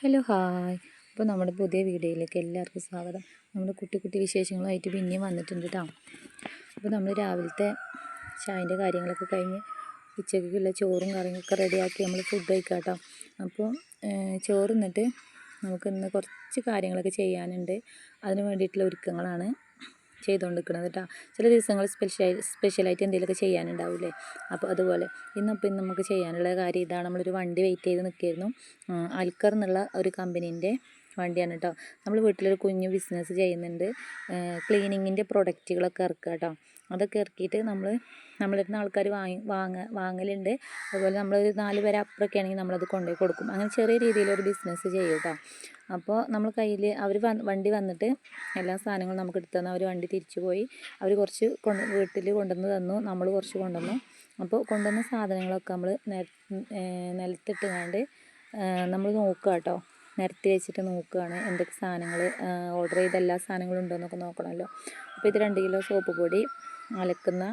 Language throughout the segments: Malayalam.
Hello hi. അപ്പോൾ നമ്മുടെ പുതിയ വീഡിയോയിലേക്ക് എല്ലാവർക്കും സ്വാഗതം. നമ്മുടെ കുട്ടി കുട്ടി വിശേഷങ്ങളുമായിട്ട് പിന്നെയും വന്നിട്ടുണ്ട് കേട്ടോ അപ്പോൾ നമ്മൾ രാവിലത്തെ ചായന്റെ കാര്യങ്ങളൊക്കെ കഴിഞ്ഞ് ഉച്ചയ്ക്കുള്ള ചോറും കറിയൊക്കെ റെഡിയാക്കി നമ്മൾ ഫുഡ് കഴിക്കാം കേട്ടോ അപ്പോൾ ചോറ് നിന്നിട്ട് നമുക്ക് ഇന്ന് കുറച്ച് കാര്യങ്ങളൊക്കെ ചെയ്യാനുണ്ട്. അതിന് വേണ്ടിയിട്ടുള്ള ഒരുക്കങ്ങളാണ് ചെയ്തുകൊണ്ടിരിക്കുന്നത് കേട്ടോ ചില ദിവസങ്ങൾ സ്പെഷ്യൽ സ്പെഷ്യലായിട്ട് എന്തെങ്കിലുമൊക്കെ ചെയ്യാനുണ്ടാവില്ലേ? അപ്പോൾ അതുപോലെ ഇന്നിപ്പോൾ ഇന്ന് നമുക്ക് ചെയ്യാനുള്ള കാര്യം ഇതാണ്. നമ്മളൊരു വണ്ടി വെയിറ്റ് ചെയ്ത് നിൽക്കുകയായിരുന്നു. അൽക്കർ എന്നുള്ള ഒരു കമ്പനീന്റെ വണ്ടിയാണ് കേട്ടോ നമ്മൾ വീട്ടിലൊരു കുഞ്ഞു ബിസിനസ് ചെയ്യുന്നുണ്ട്. ക്ലീനിങ്ങിന്റെ പ്രൊഡക്റ്റുകളൊക്കെ ഇറക്കുക കേട്ടോ അതൊക്കെ ഇറക്കിയിട്ട് നമ്മൾ നമ്മളിരുന്ന ആൾക്കാർ വാങ്ങി വാങ്ങ വാങ്ങലുണ്ട്. അതുപോലെ നമ്മളൊരു നാല് പേരെ അപ്പുറമൊക്കെ ആണെങ്കിൽ നമ്മളത് കൊണ്ടുപോയി കൊടുക്കും. അങ്ങനെ ചെറിയ രീതിയിലൊരു ബിസിനസ് ചെയ്യും കേട്ടോ അപ്പോൾ നമ്മൾ കയ്യിൽ അവർ വണ്ടി വന്നിട്ട് എല്ലാ സാധനങ്ങളും നമുക്ക് എടുത്തു തന്നു അവർ വണ്ടി തിരിച്ചു പോയി. അവർ കുറച്ച് കൊണ്ട് വീട്ടിൽ കൊണ്ടുവന്ന് തന്നു. നമ്മൾ കുറച്ച് കൊണ്ടുവന്നു. അപ്പോൾ കൊണ്ടുവന്ന സാധനങ്ങളൊക്കെ നമ്മൾ നിലത്തിട്ട് കണ്ട് നമ്മൾ നോക്കുക കേട്ടോ നിരത്തി വെച്ചിട്ട് നോക്കുകയാണ് എന്തൊക്കെ സാധനങ്ങൾ ഓർഡർ ചെയ്ത എല്ലാ സാധനങ്ങളും ഉണ്ടോ എന്നൊക്കെ നോക്കണമല്ലോ. അപ്പോൾ ഇത് രണ്ട് കിലോ സോപ്പ് പൊടി അലക്കുന്ന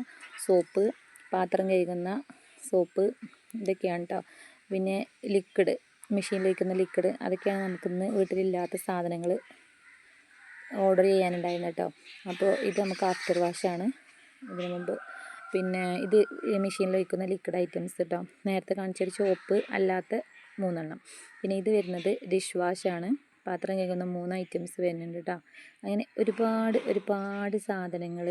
സോപ്പ് പാത്രം കഴുകുന്ന സോപ്പ് ഇതൊക്കെയാണ് കേട്ടോ പിന്നെ ലിക്വിഡ് മെഷീനിൽ വയ്ക്കുന്ന ലിക്വിഡ് അതൊക്കെയാണ് നമുക്കിന്ന് വീട്ടിലില്ലാത്ത സാധനങ്ങൾ ഓർഡർ ചെയ്യാനുണ്ടായിരുന്നു കേട്ടോ അപ്പോൾ ഇത് നമുക്ക് ആഫ്റ്റർ വാഷാണ് ഇതിനു മുമ്പ്. പിന്നെ ഇത് മെഷീനിൽ വയ്ക്കുന്ന ലിക്വിഡ് ഐറ്റംസ് കേട്ടോ നേരത്തെ കാണിച്ചൊരു ചോപ്പ് അല്ലാത്ത മൂന്നെണ്ണം. പിന്നെ ഇത് വരുന്നത് ഡിഷ് വാഷാണ് പാത്രം കഴുകുന്ന മൂന്ന് ഐറ്റംസ് വരുന്നുണ്ട് കേട്ടോ അങ്ങനെ ഒരുപാട് ഒരുപാട് സാധനങ്ങൾ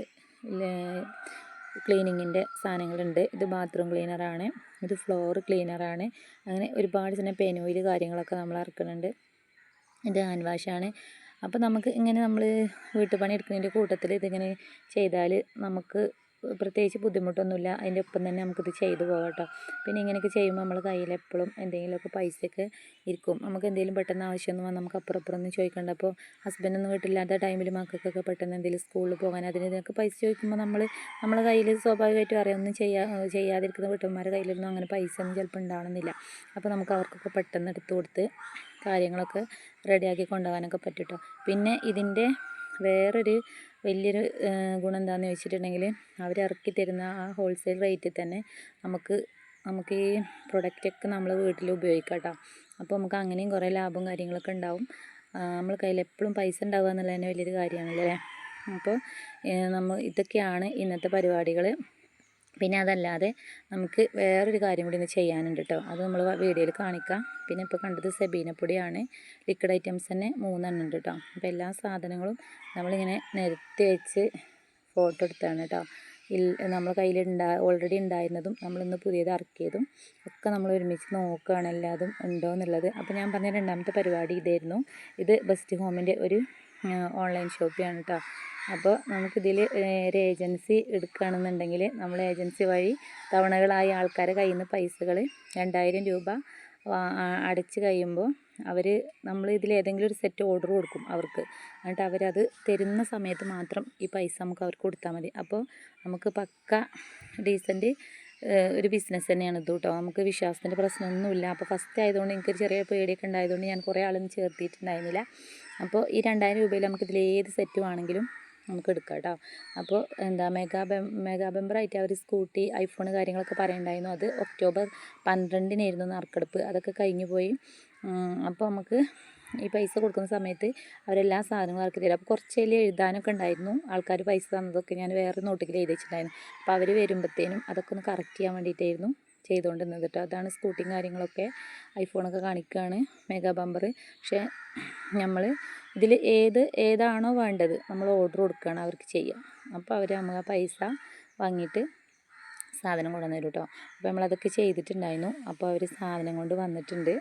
ക്ലീനിങ്ങിന്റെ സാധനങ്ങളുണ്ട്. ഇത് ബാത്റൂം ക്ലീനറാണ്. ഇത് ഫ്ലോർ ക്ലീനറാണ്. അങ്ങനെ ഒരുപാട് തന്നെ പെനോയിൽ കാര്യങ്ങളൊക്കെ നമ്മൾ ഇറക്കുന്നുണ്ട് ഇത് ഹാൻഡ് വാഷാണ്. അപ്പോൾ നമുക്ക് ഇങ്ങനെ നമ്മൾ വീട്ടുപണി എടുക്കുന്നതിന്റെ കൂട്ടത്തിൽ ഇതിങ്ങനെ ചെയ്താൽ നമുക്ക് പ്രത്യേകിച്ച് ബുദ്ധിമുട്ടൊന്നുമില്ല. അതിന്റെ ഒപ്പം തന്നെ നമുക്കിത് ചെയ്തു പോകാം കേട്ടോ. പിന്നെ ഇങ്ങനെയൊക്കെ ചെയ്യുമ്പോൾ നമ്മൾ കയ്യിൽ എപ്പോഴും എന്തെങ്കിലുമൊക്കെ പൈസയൊക്കെ ഇരിക്കും. നമുക്ക് എന്തെങ്കിലും പെട്ടെന്ന് ആവശ്യമൊന്നും വന്നാൽ നമുക്ക് അപ്പുറം ഒന്നും ചോദിക്കേണ്ട. അപ്പോൾ ഹസ്ബൻഡൊന്നും വീട്ടില്ലാത്ത ടൈമിൽ മക്കൾക്കൊക്കെ പെട്ടെന്ന് എന്തെങ്കിലും സ്കൂളിൽ പോകാൻ അതിന് ഇതിനൊക്കെ പൈസ ചോദിക്കുമ്പോൾ നമ്മൾ നമ്മളെ കയ്യിൽ സ്വാഭാവികമായിട്ടും അറിയാം. ഒന്നും ചെയ്യാ ചെയ്യാതിരിക്കുന്ന വീട്ടന്മാരെ കയ്യിലൊന്നും അങ്ങനെ പൈസ ഒന്നും ചിലപ്പോൾ ഉണ്ടാവണമെന്നില്ല. അപ്പോൾ നമുക്ക് അവർക്കൊക്കെ പെട്ടെന്ന് എടുത്തു കൊടുത്ത് കാര്യങ്ങളൊക്കെ റെഡിയാക്കി കൊണ്ടുപോകാനൊക്കെ പറ്റും കേട്ടോ. പിന്നെ ഇതിന്റെ വേറൊരു വലിയൊരു ഗുണം എന്താണെന്ന് ചോദിച്ചിട്ടുണ്ടെങ്കിൽ അവർ ഇറക്കി തരുന്ന ആ ഹോൾസെയിൽ റേറ്റിൽ തന്നെ നമുക്ക് നമുക്ക് ഈ പ്രൊഡക്റ്റൊക്കെ നമ്മൾ വീട്ടിൽ ഉപയോഗിക്കാം കേട്ടോ അപ്പോൾ നമുക്ക് അങ്ങനെയും കുറേ ലാഭവും കാര്യങ്ങളൊക്കെ ഉണ്ടാവും. നമ്മൾ കയ്യിൽ എപ്പോഴും പൈസ ഉണ്ടാവുക എന്നുള്ളത് തന്നെ വലിയൊരു കാര്യമാണല്ലേ അപ്പോൾ നമ്മൾ ഇതൊക്കെയാണ് ഇന്നത്തെ പരിപാടികൾ പിന്നെ അതല്ലാതെ നമുക്ക് വേറൊരു കാര്യം കൂടി ഇന്ന് ചെയ്യാനുണ്ട് കേട്ടോ അത് നമ്മൾ വീഡിയോയിൽ കാണിക്കാം. പിന്നെ ഇപ്പോൾ കണ്ടത് സെബീനപ്പൊടിയാണ് ലിക്വിഡ് ഐറ്റംസ് തന്നെ മൂന്നെണ്ണം ഉണ്ട് കേട്ടോ അപ്പോൾ എല്ലാ സാധനങ്ങളും നമ്മളിങ്ങനെ നിരത്തി വെച്ച് ഫോട്ടോ എടുത്താണ് കേട്ടോ ഇൽ നമ്മുടെ കയ്യിലുണ്ടാ ഓൾറെഡി ഉണ്ടായിരുന്നതും നമ്മളിന്ന് പുതിയത് ഇറക്കിയതും ഒക്കെ നമ്മൾ ഒരുമിച്ച് നോക്കുകയാണ് എല്ലാതും ഉണ്ടോ എന്നുള്ളത്. അപ്പോൾ ഞാൻ പറഞ്ഞ രണ്ടാമത്തെ പരിപാടി ഇതായിരുന്നു. ഇത് ബെസ്റ്റ് ഹോമിന്റെ ഒരു ഓൺലൈൻ ഷോപ്പിയാണ് കേട്ടോ അപ്പോൾ നമുക്കിതിൽ ഒരു ഏജൻസി എടുക്കുകയാണെന്നുണ്ടെങ്കിൽ നമ്മൾ ഏജൻസി വഴി തവണകളായി ആൾക്കാരെ കയ്യിൽ നിന്ന് പൈസകൾ രണ്ടായിരം രൂപ അടച്ച് കഴിയുമ്പോൾ അവർ നമ്മൾ ഇതിൽ ഏതെങ്കിലും ഒരു സെറ്റ് ഓർഡർ കൊടുക്കും അവർക്ക്. എന്നിട്ട് അവരത് തരുന്ന സമയത്ത് മാത്രം ഈ പൈസ നമുക്ക് അവർക്ക് കൊടുത്താൽ മതി. അപ്പോൾ നമുക്ക് പക്ക ഡീസന്റ് ഒരു ബിസിനസ് തന്നെയാണ് ഇത് കേട്ടോ നമുക്ക് വിശ്വാസത്തിന്റെ പ്രശ്നമൊന്നുമില്ല. അപ്പോൾ ഫസ്റ്റ് ആയതുകൊണ്ട് എനിക്കൊരു ചെറിയ പേടിയൊക്കെ ഉണ്ടായതുകൊണ്ട് ഞാൻ കുറേ ആളൊന്നും ചേർത്തിട്ടുണ്ടായിരുന്നില്ല. അപ്പോൾ ഈ രണ്ടായിരം രൂപയിൽ നമുക്കിതിൽ ഏത് സെറ്റ് വേണമെങ്കിലും നമുക്ക് എടുക്കാം കേട്ടോ അപ്പോൾ എന്താ മെഗാ മെഗാ ബെമ്പറായിട്ട് അവർ സ്കൂട്ടി ഐഫോൺ കാര്യങ്ങളൊക്കെ പറയുന്നുണ്ടായിരുന്നു അത് ഒക്ടോബർ പന്ത്രണ്ടിനായിരുന്നു നറുക്കെടുപ്പ്. അതൊക്കെ കഴിഞ്ഞു പോയി. അപ്പോൾ നമുക്ക് ഈ പൈസ കൊടുക്കുന്ന സമയത്ത് അവരെല്ലാ സാധനങ്ങളും ഇറക്കി തരും. അപ്പോൾ കുറച്ചതിൽ എഴുതാനൊക്കെ ഉണ്ടായിരുന്നു. ആൾക്കാർ പൈസ തന്നതൊക്കെ ഞാൻ വേറെ നോട്ടിക്കൽ എഴുതി വെച്ചിട്ടുണ്ടായിരുന്നു അപ്പോൾ അവർ വരുമ്പോഴത്തേനും അതൊക്കെ ഒന്ന് കറക്റ്റ് ചെയ്യാൻ വേണ്ടിയിട്ടായിരുന്നു. ചെയ്തുകൊണ്ടിരുന്നത് കേട്ടോ അതാണ് സ്കൂട്ടിയും കാര്യങ്ങളൊക്കെ ഐഫോണൊക്കെ കാണിക്കുകയാണ് മെഗാ ബമ്പർ പക്ഷേ നമ്മൾ ഇതിൽ ഏത് ഏതാണോ വേണ്ടത് നമ്മൾ ഓർഡർ കൊടുക്കുകയാണ് അവർക്ക് ചെയ്യാം. അപ്പോൾ അവർ നമ്മൾ പൈസ വാങ്ങിയിട്ട് സാധനം കൊണ്ടുവന്നു തരും കേട്ടോ അപ്പോൾ നമ്മളതൊക്കെ ചെയ്തിട്ടുണ്ടായിരുന്നു. അപ്പോൾ അവർ സാധനം കൊണ്ട് വന്നിട്ടുണ്ട്.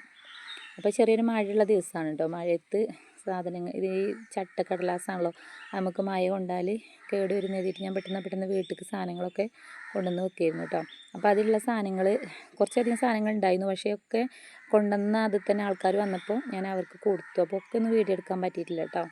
അപ്പോൾ ചെറിയൊരു മഴയുള്ള ദിവസമാണ് കേട്ടോ മഴയത്ത് സാധനങ്ങൾ ഇത് ഈ ചട്ടക്കടലാസാണല്ലോ. നമുക്ക് മഴ കൊണ്ടാൽ കേട് വരുന്ന എഴുതിയിട്ട് ഞാൻ പെട്ടെന്ന് പെട്ടെന്ന് വീട്ടിലേക്ക് സാധനങ്ങളൊക്കെ കൊണ്ടുവന്ന് വെക്കായിരുന്നു കേട്ടോ അപ്പോൾ അതിലുള്ള സാധനങ്ങൾ കുറച്ചധികം സാധനങ്ങൾ ഉണ്ടായിരുന്നു പക്ഷേ ഒക്കെ കൊണ്ടുവന്ന അതിൽ തന്നെ ആൾക്കാർ വന്നപ്പോൾ ഞാൻ അവർക്ക് കൊടുത്തു. അപ്പോൾ ഒക്കെ ഒന്ന് വീഡിയോ എടുക്കാൻ പറ്റിയിട്ടില്ല കേട്ടോ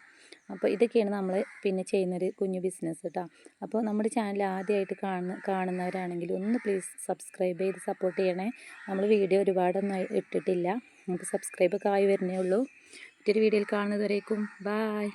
അപ്പോൾ ഇതൊക്കെയാണ് നമ്മൾ പിന്നെ ചെയ്യുന്നൊരു കുഞ്ഞു ബിസിനസ് കേട്ടോ അപ്പോൾ നമ്മുടെ ചാനൽ ആദ്യമായിട്ട് കാണുന്ന കാണുന്നവരാണെങ്കിൽ ഒന്ന് പ്ലീസ് സബ്സ്ക്രൈബ് ചെയ്ത് സപ്പോർട്ട് ചെയ്യണേ. നമ്മൾ വീഡിയോ ഒരുപാടൊന്നും ഇട്ടിട്ടില്ല. നമുക്ക് സബ്സ്ക്രൈബ് ഒക്കെ ആയി വരുന്നേ ഉള്ളൂ. മറ്റൊരു വീഡിയോയിൽ കാണുന്നതുവരേക്കും. ബായ്